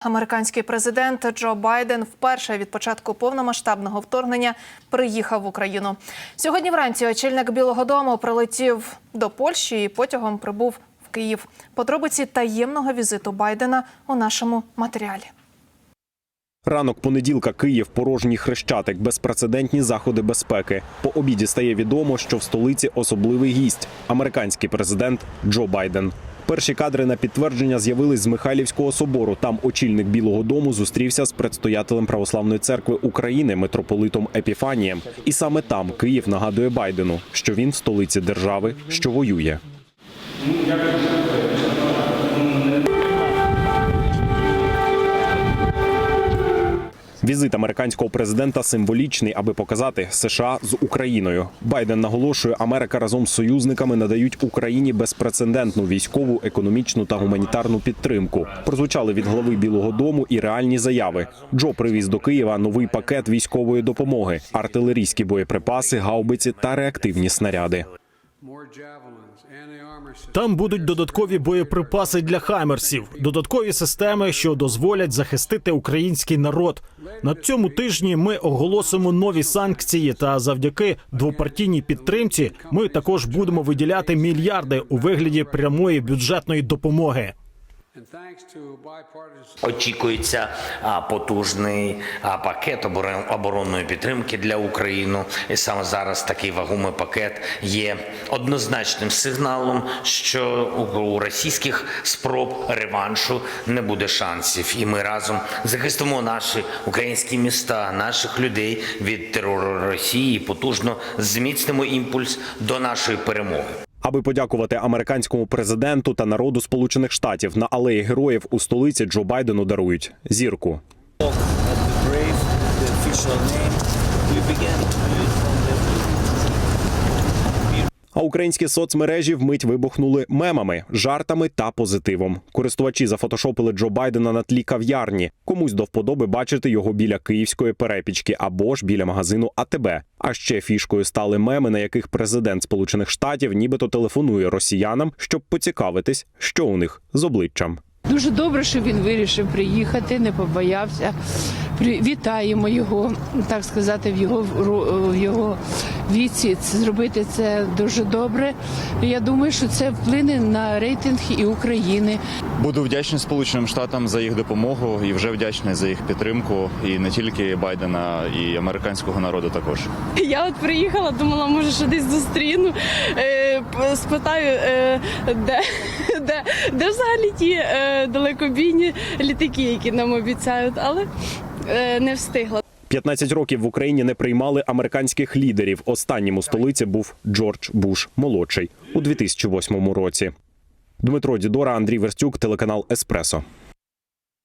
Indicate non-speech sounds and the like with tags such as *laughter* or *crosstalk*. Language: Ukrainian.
Американський президент Джо Байден вперше від початку повномасштабного вторгнення приїхав в Україну. Сьогодні вранці очільник Білого Дому прилетів до Польщі і потягом прибув в Київ. Подробиці таємного візиту Байдена у нашому матеріалі. Ранок понеділка Київ порожній хрещатик, безпрецедентні заходи безпеки. По обіді стає відомо, що в столиці особливий гість американський президент Джо Байден. Перші кадри на підтвердження з'явились з Михайлівського собору. Там очільник Білого Дому зустрівся з предстоятелем Православної церкви України митрополитом Епіфанієм. І саме там Київ нагадує Байдену, що він в столиці держави, що воює. Візит американського президента символічний, аби показати США з Україною. Байден наголошує, Америка разом з союзниками надають Україні безпрецедентну військову, економічну та гуманітарну підтримку. Прозвучали від глави Білого Дому і реальні заяви. Джо привіз до Києва новий пакет військової допомоги, артилерійські боєприпаси, гаубиці та реактивні снаряди. Там будуть додаткові боєприпаси для хаймерсів, додаткові системи, що дозволять захистити український народ. На цьому тижні ми оголосимо нові санкції. Та завдяки двопартійній підтримці ми також будемо виділяти мільярди у вигляді прямої бюджетної допомоги. Очікується потужний пакет оборонної підтримки для України. І саме зараз такий вагомий пакет є однозначним сигналом, що у, російських спроб реваншу не буде шансів. І ми разом захистимо наші українські міста, наших людей від терору Росії. Потужно зміцнимо імпульс до нашої перемоги. Аби подякувати американському президенту та народу Сполучених Штатів на алеї героїв у столиці Джо Байдену дарують зірку. А українські соцмережі вмить вибухнули мемами, жартами та позитивом. Користувачі зафотошопили Джо Байдена на тлі кав'ярні. Комусь до вподоби бачити його біля київської перепічки або ж біля магазину АТБ. А ще фішкою стали меми, на яких президент Сполучених Штатів нібито телефонує росіянам, щоб поцікавитись, що у них з обличчям. Дуже добре, що він вирішив приїхати, не побоявся. При- Вітаємо його, так сказати, в його в його віці. Зробити це дуже добре. Я думаю, що це вплине на рейтинг і України. Буду вдячний Сполученим Штатам за їх допомогу і вже вдячний за їх підтримку. І не тільки Байдена, і американського народу також. Я от приїхала, думала, може, що десь зустріну. Е, спитаю, е, де, *laughs* де, де взагалі ті е, далекобійні літаки, які нам обіцяють, але е, не встигла. 15 років в Україні не приймали американських лідерів. Останнім у столиці був Джордж Буш молодший у 2008 році. Дмитро Дідора, Андрій Верстюк, телеканал Еспресо.